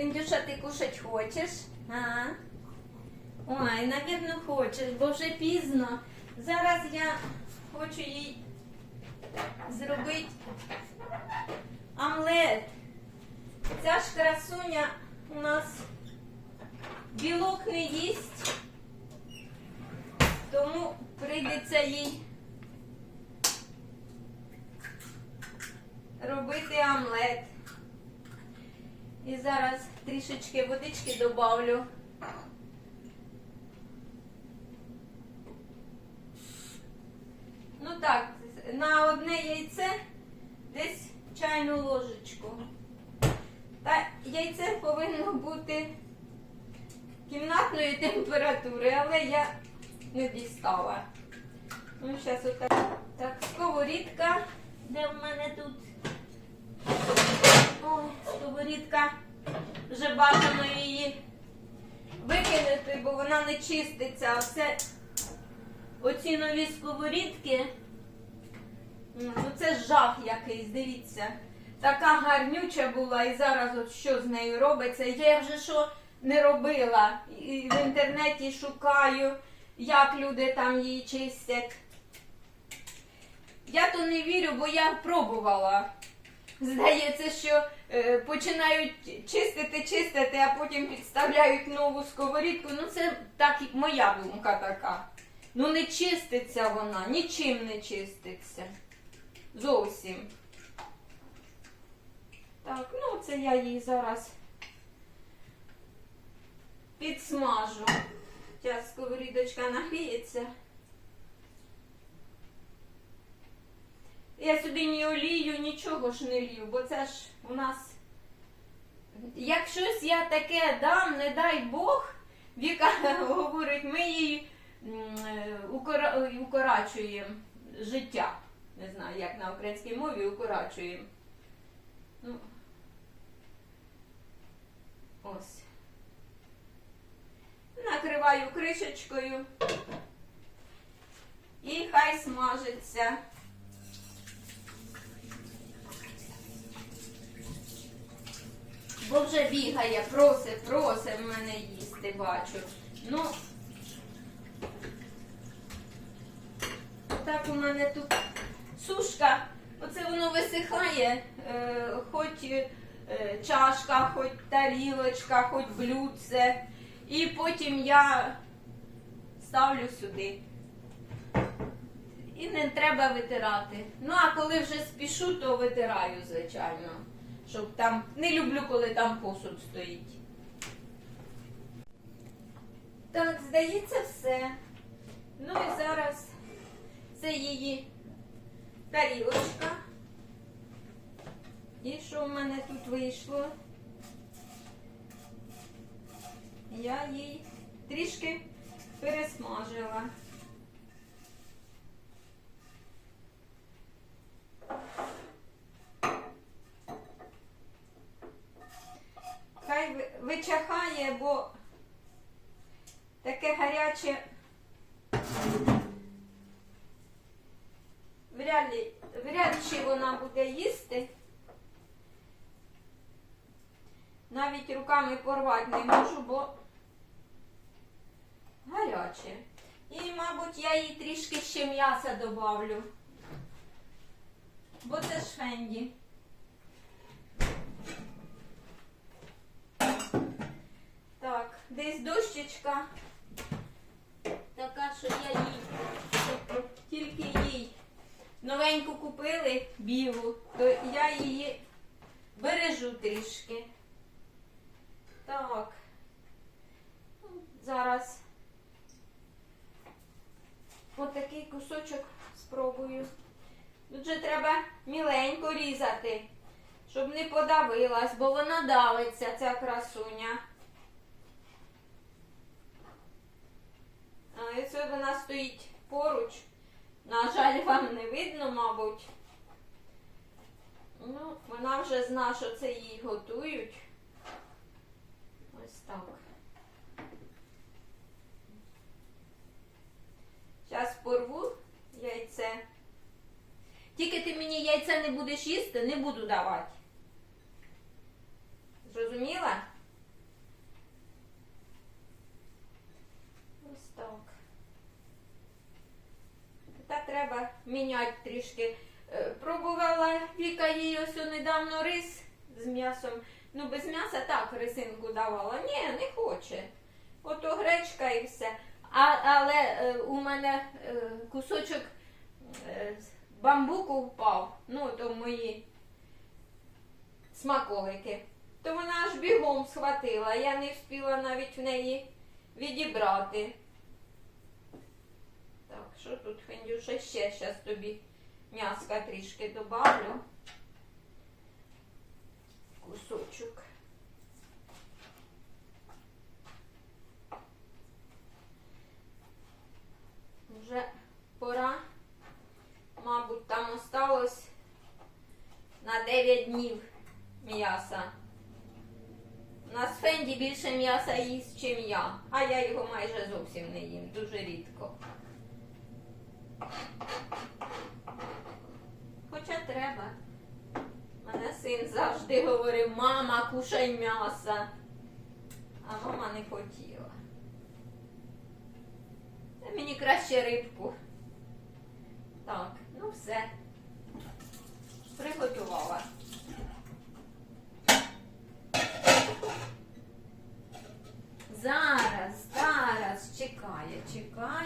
Пендюша, ти кушать хочеш? А? Ой, навірно, хочеш, бо вже пізно. Зараз я хочу їй зробити омлет. Ця ж красуня у нас білок не їсть, тому прийдеться їй робити омлет. І зараз трішечки водички добавлю. Ну так, на одне яйце десь чайну ложечку. Та яйце повинно бути кімнатної температури, але я не дістала. Ну, зараз отак. Так, сковорідка. Де в мене тут? Сковорідка. Вже бажано її викинути, бо вона не чиститься. Оце оці нові сковорідки. Ну, це жах якийсь, дивіться. Така гарнюча була, і зараз от що з нею робиться. Я вже що не робила. І в інтернеті шукаю, як люди там її чистять. Я то не вірю, бо я пробувала. Здається, що е, починають чистити, чистити, а потім підставляють нову сковорідку. Ну, це так і моя думка така. Ну не чиститься вона, нічим не чиститься. Зовсім. Так, ну це я її зараз підсмажу. Зараз сковорідочка нагріється. Я собі ні олію, нічого ж не лью, бо це ж у нас. Як щось я таке дам, не дай Бог, Віка говорить, ми її е, укора- укорачуємо життя. Не знаю, як на українській мові укорачуємо. Ну, ось. Накриваю кришечкою і хай смажиться. Бо вже бігає, просить, просить в мене їсти, бачу. Ну, так у мене тут сушка, оце воно висихає, е, хоч е, чашка, хоч тарілочка, хоч блюдце. І потім я ставлю сюди. І не треба витирати. Ну, а коли вже спішу, то витираю, звичайно. Щоб там. Не люблю, коли там посуд стоїть. Так, здається, все. Ну і зараз це її тарілочка. І що в мене тут вийшло? Я їй трішки пересмажила. Хай ви- вичахає, бо таке гаряче вряд ли, вряд чи вона буде їсти. Навіть руками порвати не можу, бо гаряче. І, мабуть, я їй трішки ще м'яса добавлю. Бо це ж фенді. Так, десь дощечка. Така, що я їй тільки їй новеньку купили білу, то я її бережу трішки. Так. Ну, Зараз отакий кусочок спробую. Тут же треба міленько різати, щоб не подавилась, бо вона давиться, ця красуня. А, і це вона стоїть поруч. На жаль, вам не видно, мабуть. Ну, вона вже зна, що це їй готують. Ось так. Зараз порву яйце. Тільки ти мені яйце не будеш їсти, не буду давати. Зрозуміла? Міняти трішки. Е, Пробувала Віка їй ось недавно рис з м'ясом. Ну, без м'яса так рисинку давала. Ні, не хоче. Ото гречка і все. А, але е, у мене е, кусочок е, бамбуку впав. Ну, то мої смаколики. То вона аж бігом схватила. Я не встигла навіть в неї відібрати. Що тут, Фендюша, ще зараз тобі м'яска трішки добавлю. Кусочок. Вже пора. Мабуть, там осталось на 9 днів м'яса. У нас Фенді більше м'яса їсть, чим я, а я його майже зовсім не їм, дуже рідко. Хоча треба. Мене син завжди говорив, мама, кушай м'яса. А мама не хотіла. Та мені краще рибку. Так, ну все. Приготувала. Зараз, зараз, чекає, чекає.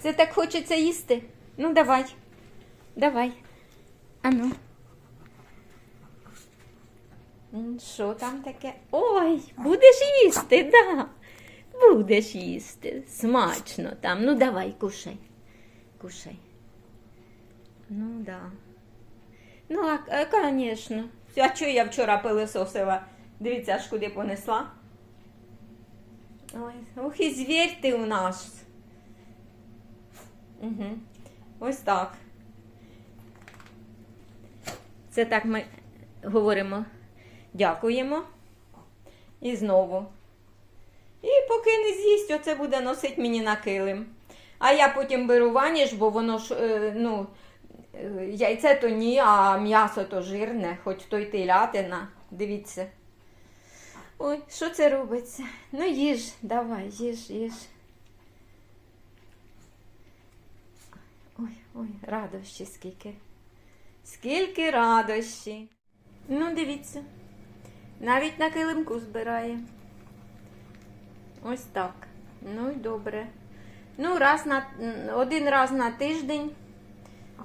Це так хочеться їсти. Ну, давай. Давай. Ану. Що там таке? Ой, будеш їсти, да. Будеш їсти. Смачно там. Ну давай, кушай. Кушай. Ну да. Ну, а, звісно. А чого я вчора пилисосила? Дивіться, аж куди понесла. Ой, ох і звір ти у нас. Угу. Ось так. Це так ми говоримо, дякуємо. І знову. І поки не з'їсть, оце буде носить мені на килим. А я потім беру ваніш, бо воно ж, е, ну, е, яйце то ні, а м'ясо то жирне, хоч то й телятина. Дивіться. Ой, що це робиться? Ну їж, давай, їж, їж. Ой, радощі скільки. Скільки радощі. Ну, дивіться. Навіть на килимку збирає. Ось так. Ну і добре. Ну, раз на, один раз на тиждень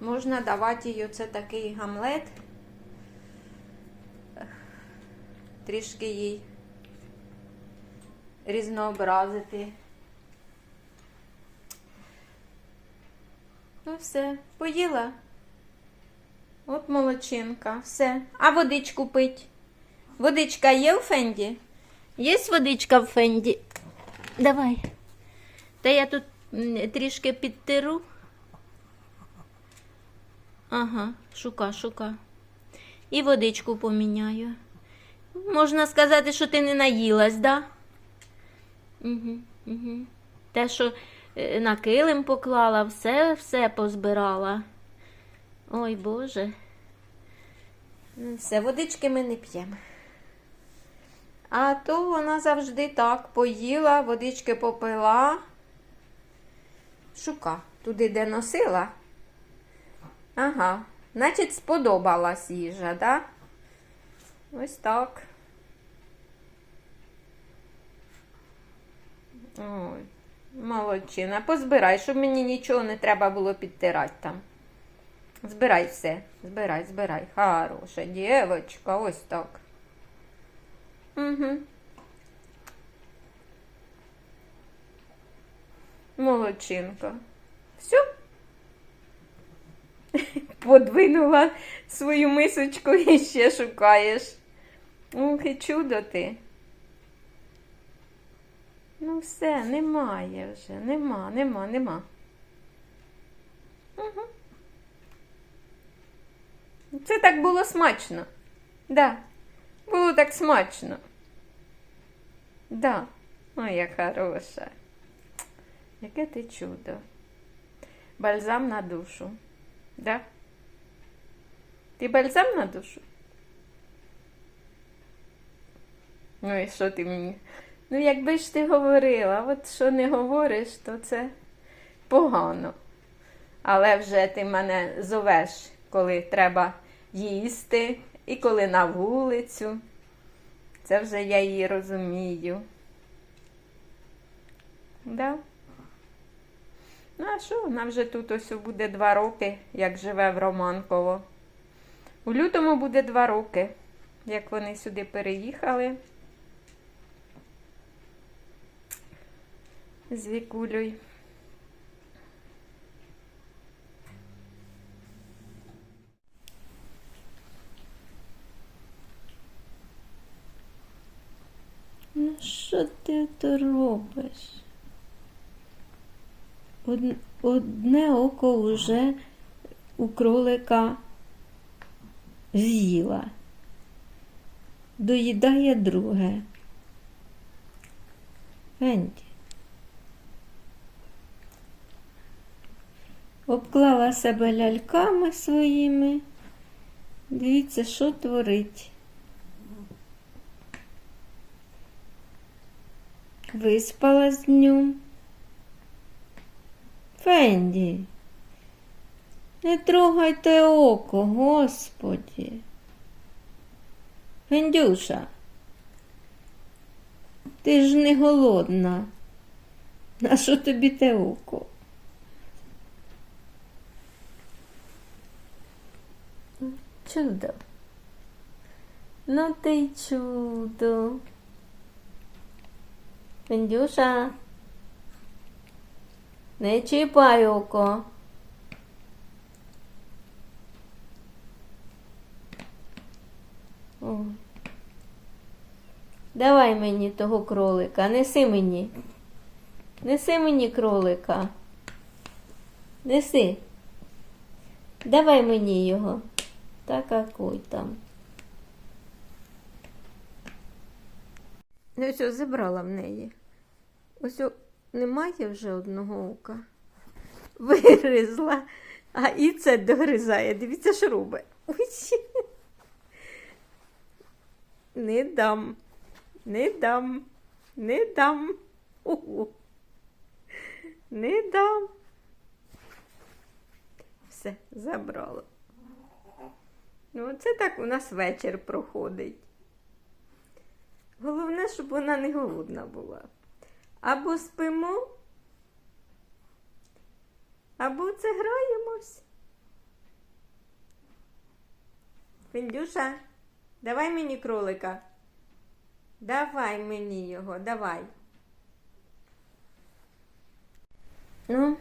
можна давати їй оце такий гамлет. Трішки їй різнообразити. Ну, все, поїла. От молодчинка, все. А водичку пить. Водичка є у Фенді? Є водичка в Фенді? Давай. Та я тут трішки підтиру. Ага, шука, шука. І водичку поміняю. Можна сказати, що ти не наїлась, да? Угу, угу. Те, що на килим поклала, все, все позбирала. Ой, Боже. Все, водички ми не п'ємо. А то вона завжди так поїла, водички попила. Шука, туди, де носила. Ага, значить, сподобалась їжа, да? Ось так. Ой, молодчина. Позбирай, щоб мені нічого не треба було підтирати там. Збирай все. Збирай, збирай. Хороша дівчинка, ось так. Угу. Молодчинка. Все. Подвинула свою мисочку і ще шукаєш. Ух, і чудо ти. Ну, все, немає вже. Нема, нема, нема. Угу. Це так було смачно. Да. Було так смачно. Да. Моя хороша. Яке ти чудо. Бальзам на душу. Да? Ти бальзам на душу? Ну і що ти мені? Ну, якби ж ти говорила, от що не говориш, то це погано. Але вже ти мене зовеш, коли треба їсти і коли на вулицю. Це вже я її розумію. Да? Ну, а що, вона вже тут ось буде два роки, як живе в Романково. У лютому буде два роки, як вони сюди переїхали. З Вікулею. Ну, що ти то робиш? Одне око уже у кролика з'їла. Доїдає друге. Венді. Обклала себе ляльками своїми. Дивіться, що творить. Виспалась днем. Фенді, не трогайте око, господі. Фендюша, ти ж не голодна. На що тобі те око? Чудо. Ну ти чудо. Фендюша. Не чіпай око. Ой. Давай мені того кролика, неси мені. Неси мені кролика. Неси. Давай мені його. Та какой там. Ну все, забрала в неї. Ось немає вже одного ока. Вигризла, а і це догризає. Дивіться, що робить. Не дам, не дам, не дам. Ого. Не дам. Все, забрала. Ну, це так у нас вечір проходить. Головне, щоб вона не голодна була. Або спимо, або це граємось. Фіндюша, давай мені кролика. Давай мені його, давай. Ну,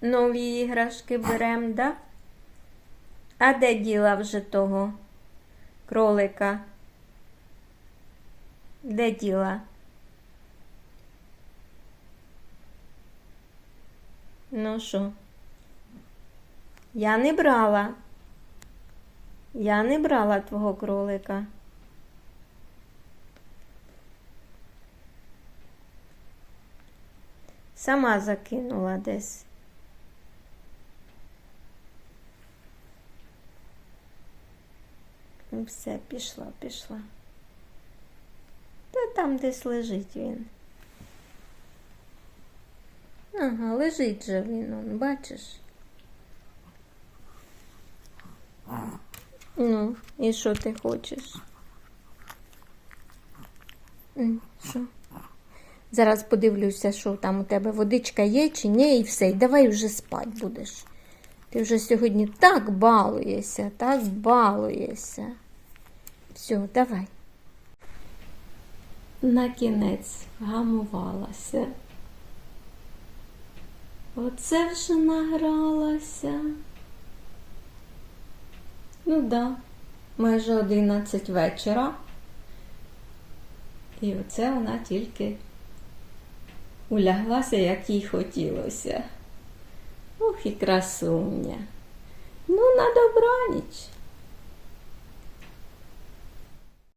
нові іграшки берем, да? А де діла вже того кролика? Де діла? Ну що? Я не брала. Я не брала твого кролика. Сама закинула десь. Все, пішла, пішла. Та там десь лежить він. Ага, лежить же він, он, бачиш? Ну, і що ти хочеш? Що? Зараз подивлюся, що там у тебе водичка є чи ні, і все. І давай вже спать будеш. Ти вже сьогодні так балуєшся, так балуєшся. Все, давай. На кінець гамувалася. Оце вже награлася. Ну да, майже 11 вечора. І оце вона тільки уляглася, як їй хотілося. Ох і красуня. Ну, на добраніч.